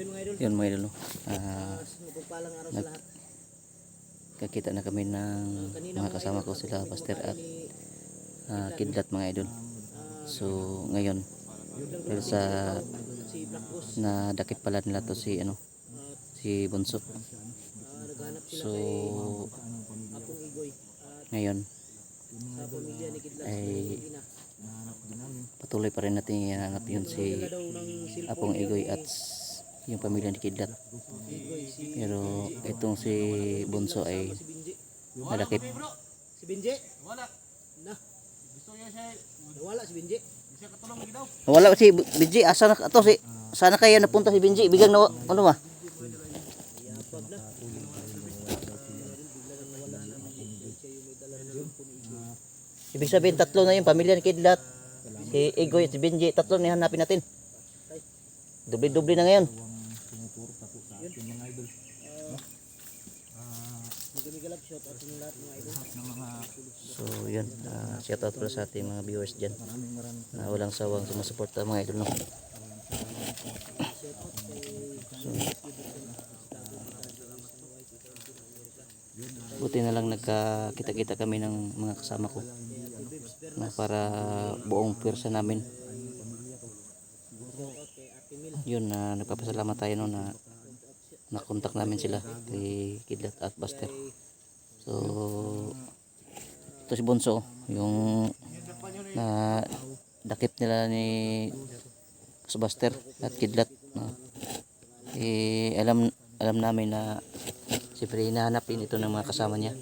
Yun mga idol. Ah, sa nag- kakita na kami ng Kanina mga kasama ko sila Pastor at ah, Kidlat mga idol. ah, So ngayon dahil sa nadakip pala nila to si ano si Bunso. ah, So ngayon Ay- patuloy pa rin natin hinahanap yun si Apong Igoy at yung pamilya ni Kidlat. Pero itong si Bunso ay si nadakip. Si Binji? Wala. Na. Wala si Binji. Wala si Binji, asa na to si sana kaya napunta si Binji, bigang na ano ba? Ibig sabihin tatlo na yung pamilya ni Kidlat. Si Igoy at si Benji, tatlo na hanapin natin. Doble-doble na ngayon. Magamigalap shot at sa lahat mga idol. So yun, uh, shout out pala sa ating mga viewers dyan. Na walang sawang sumusuporta mga idol. No? So, buti na lang nagkakita-kita kami ng mga kasama ko na para buong pwersa namin yun na nagpapasalamat tayo no na nakontak namin sila kay Kidlat at Buster so ito si Bonso yung na dakip nila ni si Buster at Kidlat no? eh alam alam namin na siyempre hinahanap din ito ng mga kasama niya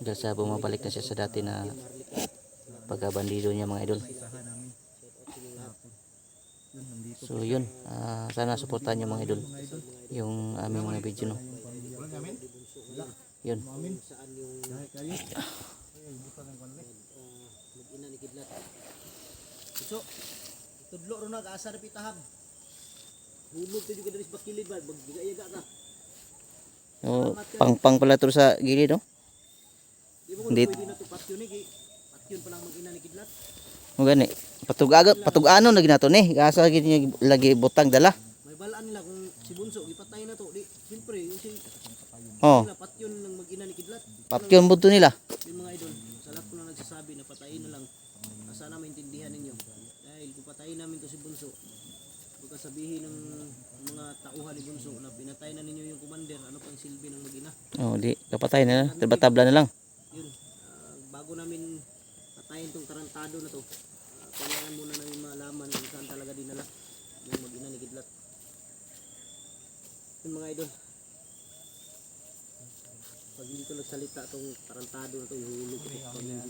dahil sa bumabalik na siya sa dati na pagkabandido niya mga idol. So yun. Ah, sana suportahan niyo mga idol yung aming mga video no? Yun mag-ina ni Kidlat. So, tudlo ro nag asa na pitahab. Hulog tayo juga dari bakilid ba? Bagbigayaga ka. so, pang pang pala to sa gilid no ko Hindi. na patyon pa lang mag-ina ni Kidlat. mo gani patugaga patugano lagi nato ni asa lagi niya lagi butang dala May balaan nila kung si Bunso gipatay na to. Di, siyempre, yung si oh patyon lang mag-ina ni Kidlat. Patyon budto nila Yung mga idol, sa lahat ko na nagsasabi na patayin na lang. Sana maintindihan ninyo. Dahil kung patayin namin to si Bunso, baka sabihin ng mga tauhan ni Bunso na pinatay na ninyo yung commander, ano pang silbi ng mag-ina. oh di kapatay na tabla-tabla na lang Yun, ah, bago namin patayin tong tarantado na to, ah, kailangan muna namin malaman kung saan talaga dinala yung mag-ina ni Kidlat. Yun mga idol. Pag hindi to nagsalita tong tarantado na to, ihulog ko to. pamilya.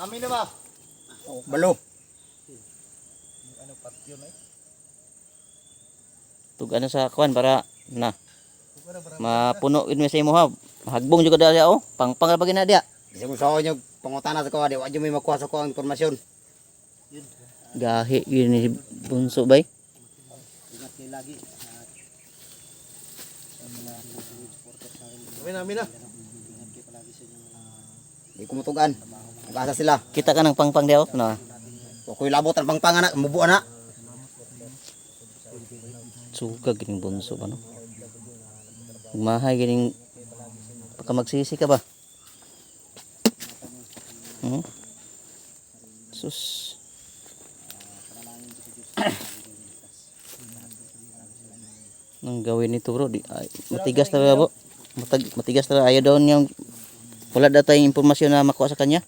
Amin na ba? Balo. tug ano sa kwan para na mapuno yun sa imo ha hagbong juga dali oh pang pang bagay na dia Kasi kung sa inyo, pangutana sa kawa, di wadyo may makuha sa kawa ang informasyon. gahi yun ni bunso bay Ingat kayo lagi. Amin, amin na. Ingat kayo palagi sa inyong mga Di kumutugan. Mag-asa sila. kita ka ng pang pang dia oh na ako'y labot ang pangpanga na, mubuan na. sugag gining bunso ba no mahay gining pagka magsisi ka ba hmm? sus nang gawin nito bro di, ay, matigas talaga bro Matag, matigas talaga ayaw daw niyang wala daw tayong impormasyon na makuha sa kanya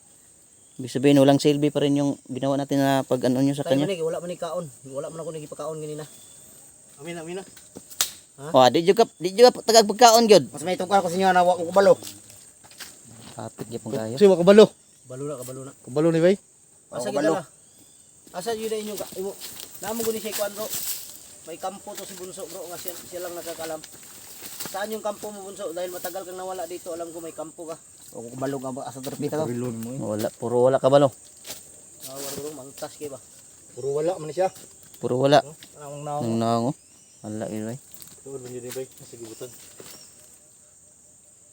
ibig sabihin walang silbi pa rin yung ginawa natin na pag ano nyo sa Tayo kanya ni, wala man ni kaon. Wala man ako nagipakaon ganina. Amin, amin na. oh di juga di juga tagag pagkaon gyud Mas may tungkol ko sa inyo na wa ko kabalo. kapit gyud kayo Sino kabalo? Balo na, kabalo na. Kabalo ni bay? Asa gid na. Asa yun na inyo ka. Imo. Namo guni siya kwan. May kampo to si Bunso bro nga siya, siya lang nakakalam. Saan yung kampo mo Bunso? Dahil matagal kang nawala dito, alam ko may kampo ka. Ako kabalo nga ba asa terpita ko? wala puro wala kabalo Awar bro, mangtas kay ba? Puro wala man siya. puro wala Anong naong. nang nango wala yun ay Tuod man yun bay. Sa gibutan.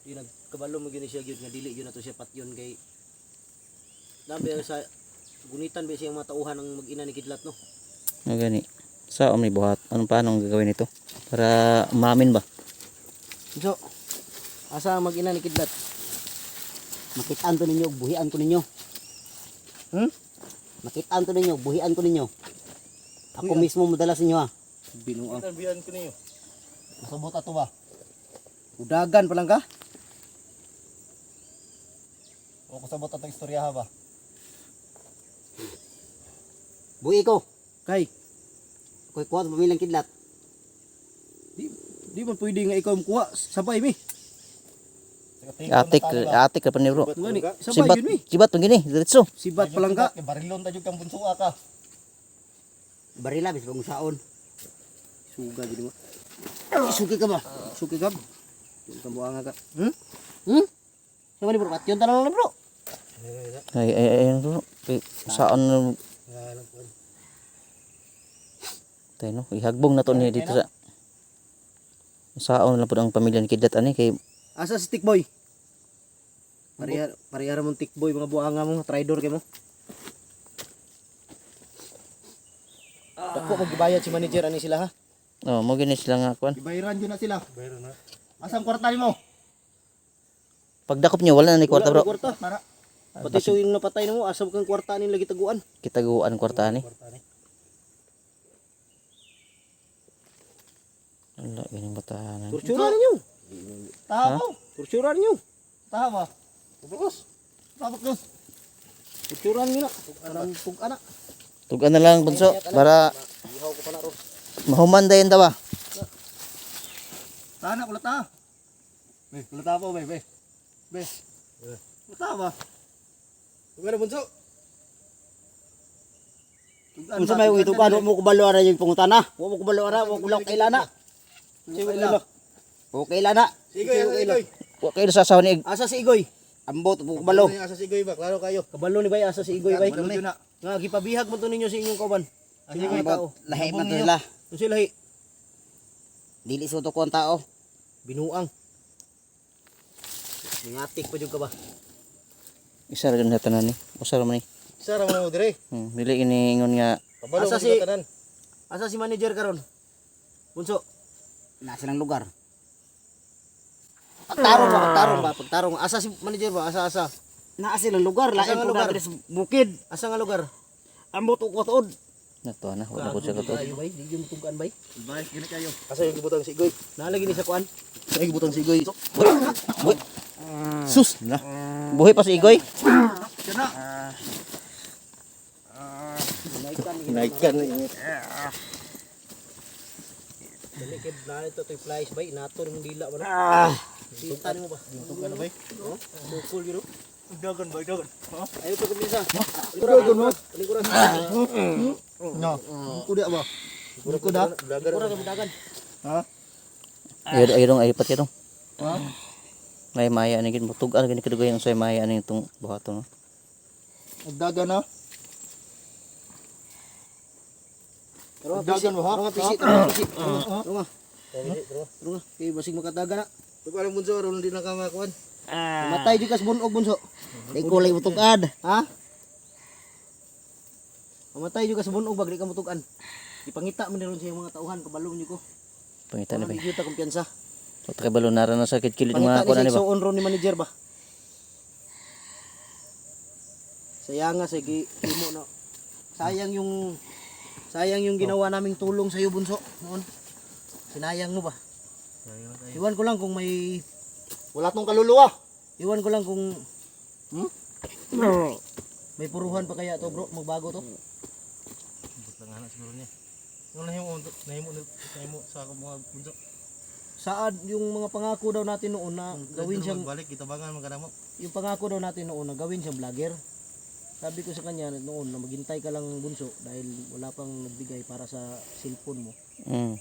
Di nagkabalo mo gini siya gyud nga dili gyud na to siya patyon kay Labi sa gunitan ba siyang matauhan ng mag-ina ni Kidlat no. nga gani Sa may buhat. Anong paano ang gagawin ito? Para umamin ba? So, asa ang mag-ina ni Kidlat? Makitaan to ninyo, buhian ko ninyo. Hmm? Makitaan to ninyo, buhian ko ninyo. Ako mismo madala sa inyo ha. Binuang. Sabihan ko ninyo. Masabot ato ba? Udagan pa lang ka? O kasabot atong istorya ha ba? Buhi ko. Kay, Ako'y kuha sa pamilyang kidlat. Di, man pwede nga ikaw kuha. Sabay mi. Atik, atik ka pa ni bro. Ngani, sabay Sibat, sibat pang gini, diretso. Sibat pa lang ka. Barilon tayo kang bunso ka. Barila, bis pang saon. Suga gid mo. Suki ka ba? Suki gab. Yung kambuanga ka. Hmm? Hmm? Sama ni bro, at yun tanong na bro. Ay, ay, ay, bro. Saan na tayo no? Ihagbong na to ni dito sa Saon lang po ang pamilya ni Kidlat ani kay Asa si Tikboy? Parihar parihara mong Tikboy mga buanga mo, traidor kay mo. Dako magbayad si manager ani sila ha. oh mo gini sila nga kwan. Ibayaran dyan na sila. Bayaran na. Asang kwarta mo? Pagdakop niyo wala na ni kwarta Wala bro. Kwarta. Para. Pati so yung napatay na mo, asa kang kwarta ni lagi taguan. Kitaguan kwarta ni. Kwarta ni. Wala ganing batahan. Torturan niyo. Taha mo. Torturan niyo. Taha ba? Bukos. Tapos. Torturan niyo na. Parang pug ana. Tugan na lang bunso para Ihaw ko pala ro. mahuman dayon daw ba. Taha na kulata. Be, kulata po be, be. Be. Kulata ba? Tugan na bunso. Kung sa may ito ba, mo ko balo ara yung pangutana. Wa mo ko balo ara, wa ko lang kailana. Sige ila. O kailana. Sige, sige. Wa kayo sasawa ni Asa si Igoy? Ambot mo ko balo. Asa sigoy ba? Klaro kayo. Kabalo ni bay asa si Igoy bay. Kabalo na. Nga gipabihag mo to ninyo sa inyong kauban. Sa inyong tao. Lahi man to sila hi, Dili sa to ko ang tao. binuang. Ngatik pa jud ka ba? isa ra gyud tanan ni. Usa ra man ni. Sara mo na mo dire. Hmm, dili ini ingon nga Kabalo Asa si- si. Asa si manager karon? Bunso, Na silang lugar. pagtarong ba, pagtarong ba, pagtarong. Asa si manager ba? Asa asa? Na silang lugar, lain po lugar? na sa bukid. Asa nga lugar? Ambot ko tuod. nato na wala ko siya kato. Ayo bay, di yung tugan bay. Bye, gini kayo. Asa yung gibutang si Igoy? Nalagi ni sa kuan. Sa yung gibutang si Igoy. Sus na. Buhi pa si Igoy. Naikan ni. Dali kay na ito toy flies bay, nato ng dila ba. Ah, Sita mo ba? Tugan na ba? Bukol gyud. Dagan ba, dagan. Ayo to kumisa. Lingkuran mo. Lingkuran. No. Kuda ba? Kuda? Lingkuran ka dagan. Ha? Ayun ayun ay pat yun. Ha? May maya ani gid mutug-an gani kadugay ang say maya ani itong buhaton. no? Nagdagan na. Pero Dagan mo ha? Pero nga pisit, pero nga pisit. Pero nga. Pero nga. Kay basig makadaga na. Tugan ang bunso, aron din nakamakuan. Matay di kas bunog bunso. di kulay mo tugad. Ha? Mamatay juga sa bunog bag di ka mutugan. Ipangita man ron sa mga tauhan kabalo niyo ko. Pangita na Ano ba. ni ta kumpiyansa. So takabalo na na sa kilit Pangita mga ni kuan sa ani ba. igsoon ron ni manager ba. Sayang nga sige imo na. Sayang yung sayang yung ginawa naming tulong sa iyo bunso noon. Sinayang mo ba? Iwan ko lang kung may Wala tong kaluluwa. iwan ko lang kung hmm? may puruhan pa kaya to bro magbago to. Lang ana siguro niya. Yung nahimo nahimo nahimo sa ako mga bunso. Saan yung mga pangako daw natin noon na gawin siyang balik kita bangan magana mo. yung pangako daw natin noon na gawin siyang vlogger. Sabi ko sa kanya noon na maghintay ka lang bunso dahil wala pang nagbigay para sa cellphone mo. Mm.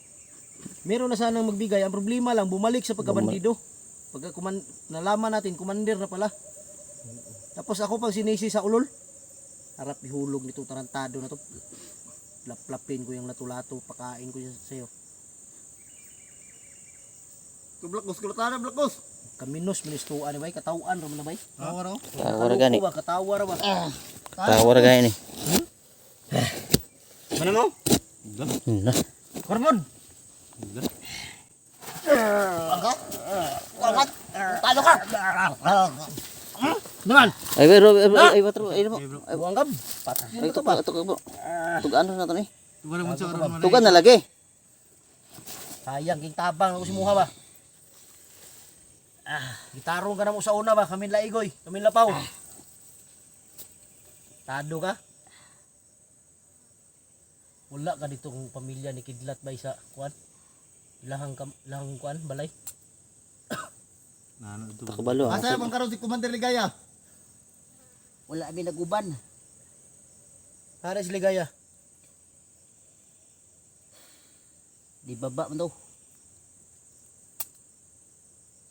Meron na sanang magbigay, ang problema lang bumalik sa pagkabandido. Pagka kuman nalaman natin commander na pala. Tapos ako pang sinisi sa ulol. Harap ihulog nito tarantado na to. Laplapin ko yung latulato, pakain ko siya sa'yo. Kublakos kulata blakos. Kaminos, ministuan na bay, katawaan ram na bay. Awa raw. Tawar gani. Ba, katawa ra ba? Tawar gani ni. Mana mo? Yun na. Kormon. Talo ka. Naman. Ay, pero, ay, ay, ay, patro, ay. Ay, Buanggab. ay, ito pa, ito bro. Tugaan na to ni. Tugan na lagi. Sayang king tabang ako si Muha ba. Ah, gitarong ka na mo sa una ba, kamin laigoy, kamin lapaw. Tado ka. Wala ka dito kung pamilya ni Kidlat bay sa kuan. Lahang kam, lahang kuan balay. Nano ito. Pakabalo. Asa man karon si Commander Ligaya? Wala mi naguban. Para si Ligaya. Di baba man daw.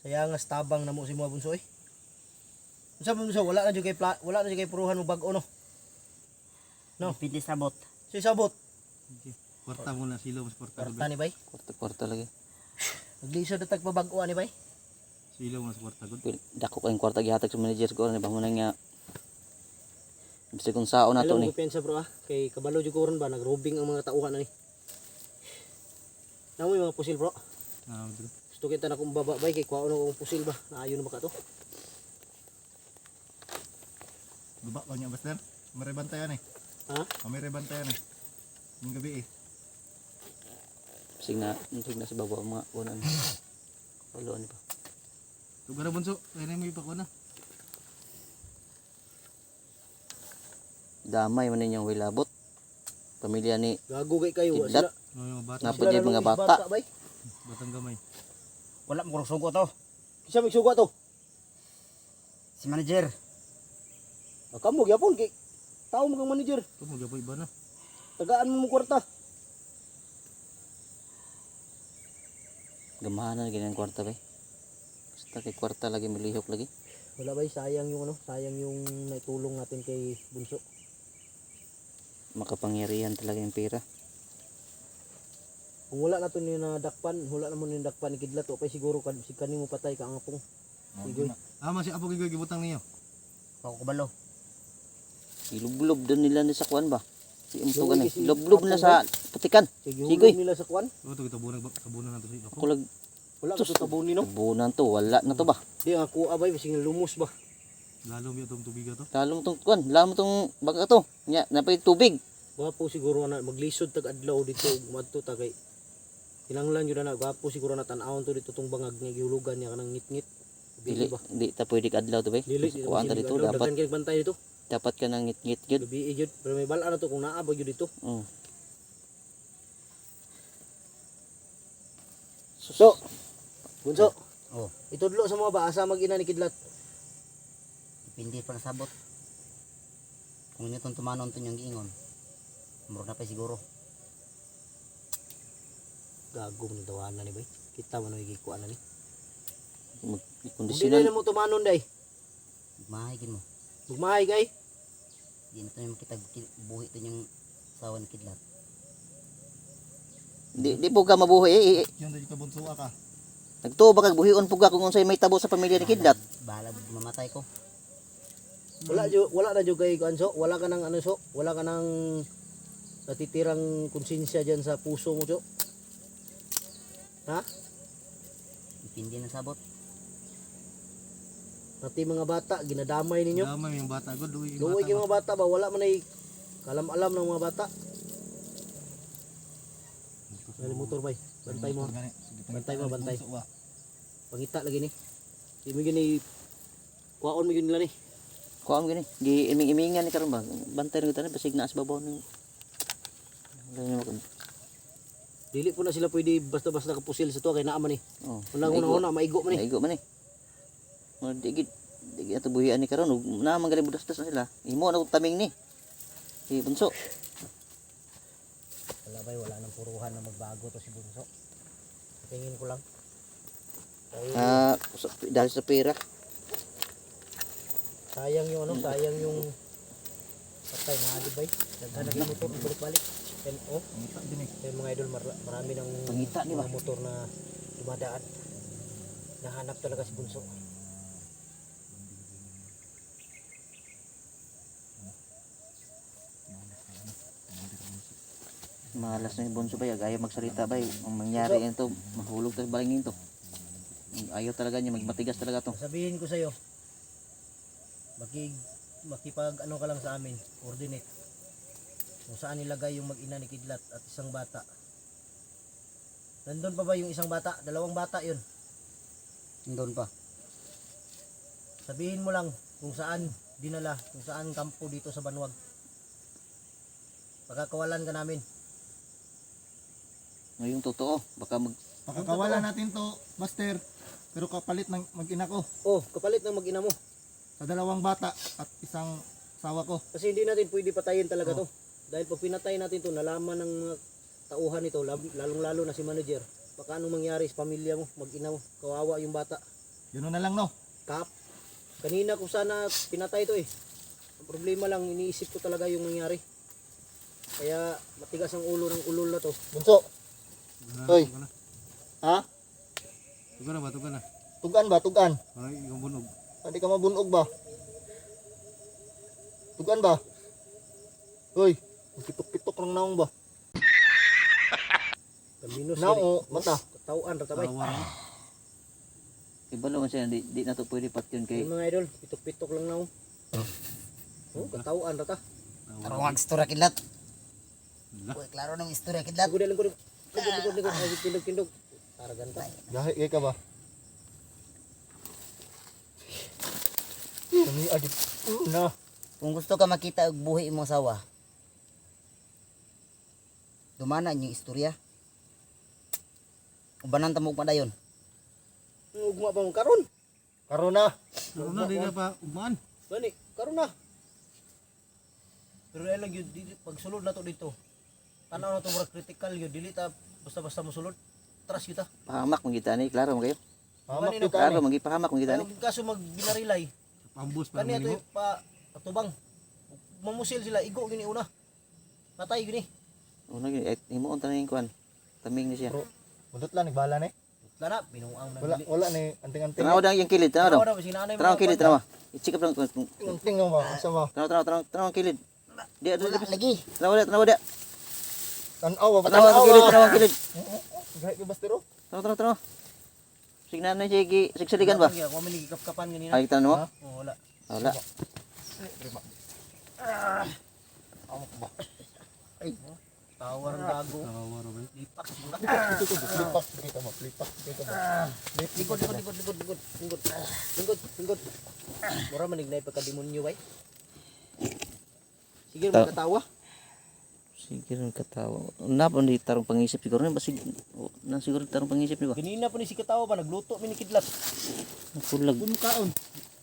Saya nga tabang na mo si mga bunso eh. Unsa man bunso wala na jud kay pla- wala na jud kay puruhan mo bag-o no. No. Pindi sabot. Si sabot. Kwarta mo na silo mas kwarta. Kwarta ni bay. Kwarta-kwarta lagi. Naglisod na tag pabag-o ni bay. Silo mo sa kwarta gud. Dako kayong kwarta gihatag sa manager ko ni bangunan nga. Bisa kung sao na to Alam ni. ko pensa bro ah. Kay kabalo jud ko ron ba nagrobing ang mga tauhan na ni. Namo yung mga pusil bro. Ah, dito. Gusto kita na kung baba bay kay kuha na kong pusil ba. Naayo na ba ka to? Baba ko niya Buster. May bantayan eh. Ha? Oh, may bantayan eh. Yung gabi eh. Sig na, sig na sa baba mga unan. Palo ni pa. Tugan na bunso. Kaya mo ipako na. Damay man ninyong wilabot. Pamilya ni Gago kay kayo. Wa Kidlat. Sila, Oh, yung bata. Napad sila yung na mga bata. Batang gamay. Wala mo sugo to. Kisa may suga to. Si manager. Ah, Kamu gyapon kay tao mo kang manager. Ito mo gapo iba na. Tagaan mo mo kwarta. gamahan na ganyan kwarta bay. Basta kay kwarta lagi milihok lagi. Wala bay sayang yung ano, sayang yung naitulong natin kay Bunso. Makapangyarihan talaga yung pera. Kung wala na to ni nadakpan, wala naman yung dakpan ni Kidlat, o pa siguro kan si kanimo patay ka ang apong. Sigoy. Ah, man si Apo gigoy gibutang niyo. Pakukubalo. Ilublob din nila ni sa kwan ba? Si gani. kasi Ilublob na sa putikan. Sigoy. nila sa kwan. Oh, to kita bunag kabunan na to si. Ako lag Wala ka to tabunin no. tabunan to, wala na to ba? Di nga kuha bay bising lumos ba. Lalo mi itong tubig to. Lalong tong kwan, lalong tong baga to. Nya, napay tubig. Gwapo siguro na maglisod tag adlaw dito madto ta kay Kinanglan yun na gwapo siguro na tan-awon to dito tong bangag nga gihulugan niya kanang ngit-ngit. Dili, Bili ba? di ta pwede kadlaw to bay. Dili Kuhaan ta dito, dapat Daghan kay bantay dito. dapat ka nang ngit-ngit gyud. Lubi gyud. Pero may bala na to kung naa ba gyud dito. Oh. So, bunso. Oh. Itudlo sa mga ba asa mag-ina ni Kidlat. Pindi pa na sabot. Kung inyo tong tumanon to yung giingon. Muro na pa siguro. Gagong ni tawanan ni bay. Kita man nang gikuan na ni. Mag Kung di kondisyonan na mo tumanon day. Mahigin mo. Bugmahay kay. Di na to yung makita buhi to yung sawa ni Kidlat. di di po ka mabuhay eh, eh. Yung dito bunso ka. Nagtuo ba kag buhion po ka kung unsay may tabo sa pamilya ni Kidlat? Bahala mamatay ko. Wala jo wala na jo kay kuan so. Wala ka nang ano so. Wala ka nang natitirang konsensya diyan sa puso mo so. Ha? Pindi na sabot. Pati mga bata ginadamay ninyo. Damay yung bata gud, duwi Luoy kay mga bata ba wala man ay kalam-alam ng mga bata. Dali motor bay. Bantay mo. Bantay mo, bantay. Pangita lagi ni. Di mo gini kuwaon mo gini nila ni. Kuam gini, gi iming-imingan ni karon ba? Bantay na kita basig na sa babaw ni. Niyo mag- Dili po na sila pwede basta-basta kapusil sa tuwa kay naa man ni. Oh. Wala una-una maigo man ni. Naigo man eh. Oh, digid digid ato buhian ni karon ug na man gali budastas na sila. Imo na taming ni. Si bunso. Wala bay wala nang puruhan na magbago to si Bunso. Tingin ko lang. Ah, sa- dahil sa pera. sayang yung ano, sayang yung patay na di bay. Naghanap ng motor balik-balik. And oh, eh, mga idol mar- marami ng Pangita, di ba? mga motor na dumadaan. Nahanap talaga si Bunso. Malas na yung bunso ba? Ayaw magsalita ba? Ang mangyari yan to, mahulog to sa balingin to. Ayaw talaga niya, magmatigas talaga to. Sabihin ko sa'yo, makig, makipag ano ka lang sa amin, coordinate. Kung saan nilagay yung mag-ina ni Kidlat at isang bata. Nandun pa ba yung isang bata? Dalawang bata yun. Doon pa. Sabihin mo lang kung saan dinala, kung saan kampo dito sa Banwag. Pagkakawalan ka namin. Ngayong totoo, baka mag... Pakakawalan natin to, Master. Pero kapalit ng mag-ina ko Oh, kapalit ng mag-ina mo. Sa dalawang bata at isang sawa ko. Kasi hindi natin pwede patayin talaga to. Dahil pag pinatay natin to, nalaman ng mga tauhan nito, lab- lalong-lalo na si manager. Baka anong mangyari sa pamilya mo, mag-ina mo, kawawa yung bata. Yun na lang no. Kap, kanina ko sana pinatay to eh. Ang problema lang, iniisip ko talaga yung nangyari. Kaya matigas ang ulo ng ulol na to. Bunso. Hoy. Ha? Tugan na ba? Tugan na. Tugan ba? Tugan. Ay, yung bunog. Hindi ka mabunog ba? Tugan ba? Hoy. Pitok-pitok ng naong ba? Kaminos Naong gani. o mata. Katauan, ratabay. Ibalo man siya, di, di na to pwede pat yun kay... Yung mga idol, pitok-pitok lang na Oh, katauan rata. Taro ang istorya kidlat. Uy, klaro ng istorya kidlat. Likod, likod, likod, likod, likod, ay, tindog, tindog. Taragan ka. Gahi ka ba? Kami agit. Na. Kung gusto ka makita og buhi imong sawa, dumana yung istorya. Ubanan ta mo padayon. Ugma pa mo karon. Karon na. Karoon na, di na pa. Umaan. Gani, karon na. Pero ay lang yun, dili, pag sulod na to dito. Tanaw na to mura critical yun, dili ta basta-basta mo sulod. Tras kita. Pahamak mong kita ni, klaro mo kayo. Hamak Kanino? kita Klaro, mong kita ni. kaso mag binarilay. Pambus pa naman mo. pa atubang. Mamusil sila, igo gini una. Natay gini. Una gini, eh, himuon tanin kuan. Taming ni siya. Budot lang nagbahala ni. Lana, binuang na Wala wala ni anting-anting. Tanaw daw yung kilid, tanaw daw. Tanaw Tanaw na kilid, kwan. tanaw. I-check up lang. Tanaw, Anting mo ba? Asa mo? tanaw, tanaw, tanaw ang kilid. Di, di, Wala di. lagi. Tanaw, di, tanaw, di. Tanaw ba? Tanaw kilid, tanaw kilid. Gahi ka bastero. Tanaw, tanaw, tanaw. Signan na siya, gi- sigsaligan ba? Kaya kung may kapkapan ganina. Ay, tanaw mo? Oh, wala. Wala. Tawar ang gago. Tawar ba? Lipak. Flipak kita mo. Flipak kita mo. Lingkod, lingkod, lingkod, lingkod, lingkod. Lingkod, lingkod, lingkod. Mura manignay pagka-demonyo, bay. Sige, Ta- magkatawa. Sige rin katawa. Napon di tarong pangisip siguro na basig. Oh, na siguro tarong pangisip ni ba? Ganina po ni si katawa pa, nagluto, minikidlat. Nakulag. Pumukaon.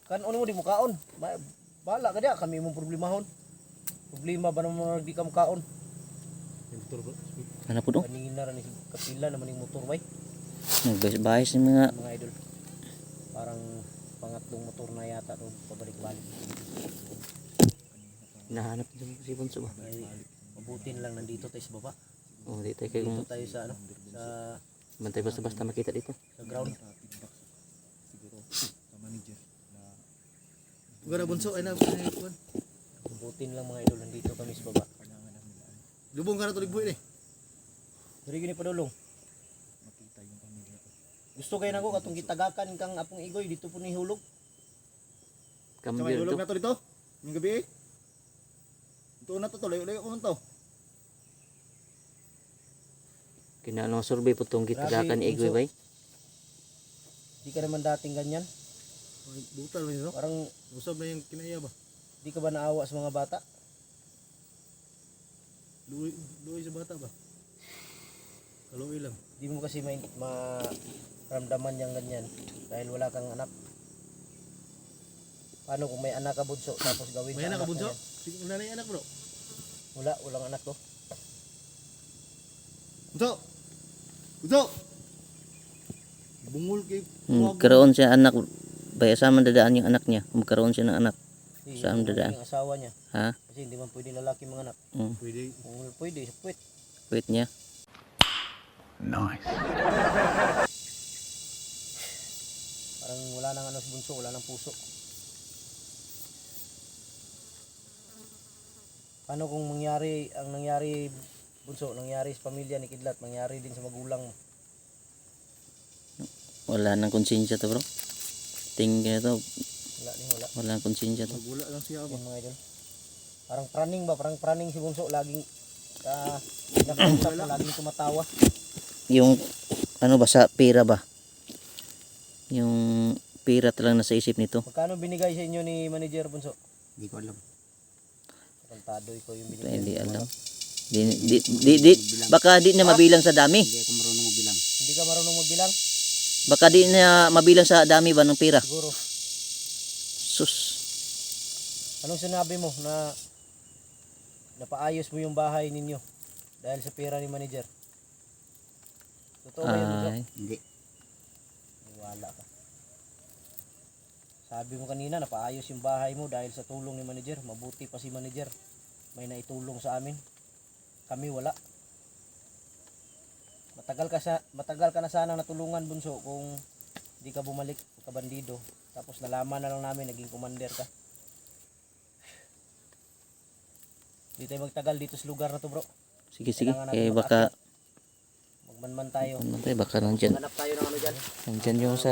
Kan ano mo di mukaon. Ba bala ka diya, kami mong problemahon. Problema ba naman mga di ka mukaon? Ano po do? Kanina rin ni si kapila naman yung motor, bay. Nagbahis ng mga Mga idol. Parang pangatlong motor na yata to pabalik-balik. hinahanap dito si Bunso ba? Ay, mabuti na lang nandito tayo sa baba. Oh, di tayo kayo Dito tayo sa ano, sa, bantay basta-basta makita dito. sa ground. Tugan na bunso. Ay na. Mabuti na lang mga idol nandito kami sa baba. Lubong ka na to ligboy ni. Dari gini padulong. Gusto kayo nako katong gitagakan kang apong igoy dito po ni hulog. Kambyo dulog dito. na to dito. Yung gabi eh. Ito na to. Layo-layo ko man to. Kinano survey po tong gitagakan Bunso. bay. Di ka naman dating ganyan. Butal ba yun no? Parang Usab na yung kinaya ba? di ka ba naawa sa mga bata? Luwi, luwi sa bata ba? Kaluwi lang. Di mo kasi may maramdaman yang ganyan dahil wala kang anak. Paano kung may anak ka bunso tapos gawin May sa anak ka bunso? Sige, wala na yung anak bro. Wala, walang anak to. Bunso! Bunso! Bungol kay Hmm, karoon siya anak bay asama dadaan yung anak niya. Magkaroon siya ng anak. Si, Saan yung, dadaan? yung asawa niya. Ha? Kasi hindi man pwede lalaki mga anak. Hmm, Pwede. Kung pwede, pwede. wait niya. Parang wala nang ano sa bunso, wala nang puso. Paano kung mangyari, ang nangyari Bunso, nangyari sa pamilya ni Kidlat, nangyari din sa magulang mo. Wala nang konsensya to bro. Tingin to, Wala ni wala. wala nang konsensya to. Wala lang siya ba? Mga idol. Parang praning ba? Parang praning si Bunso. Laging uh, nakausap mo, laging tumatawa. Yung ano ba sa pera ba? Yung pera talagang nasa isip nito. Magkano binigay sa inyo ni Manager Bunso? Hindi ko alam. Kantado ko yung binigay. Hindi alam. Di, di, di, di, baka di na mabilang sa dami. Hindi ako marunong magbilang. Hindi ka marunong magbilang? Baka di na mabilang sa dami ba ng pera. Siguro. Sus. Anong sinabi mo na napaayos mo yung bahay ninyo dahil sa pera ni Manager? Totoo ba yun Hindi. Wala ka. Sabi mo kanina, napaayos yung bahay mo dahil sa tulong ni manager. Mabuti pa si manager. May naitulong sa amin. Kami wala. Matagal ka sa matagal ka na sana natulungan bunso kung di ka bumalik ka bandido. Tapos nalaman na lang namin naging commander ka. Di tayo magtagal dito sa lugar na to, bro. sige sige. Natin baka Magmanman tayo. ano tayo, baka nandyan, Hanap tayo ng ano dyan. nandyan yung sa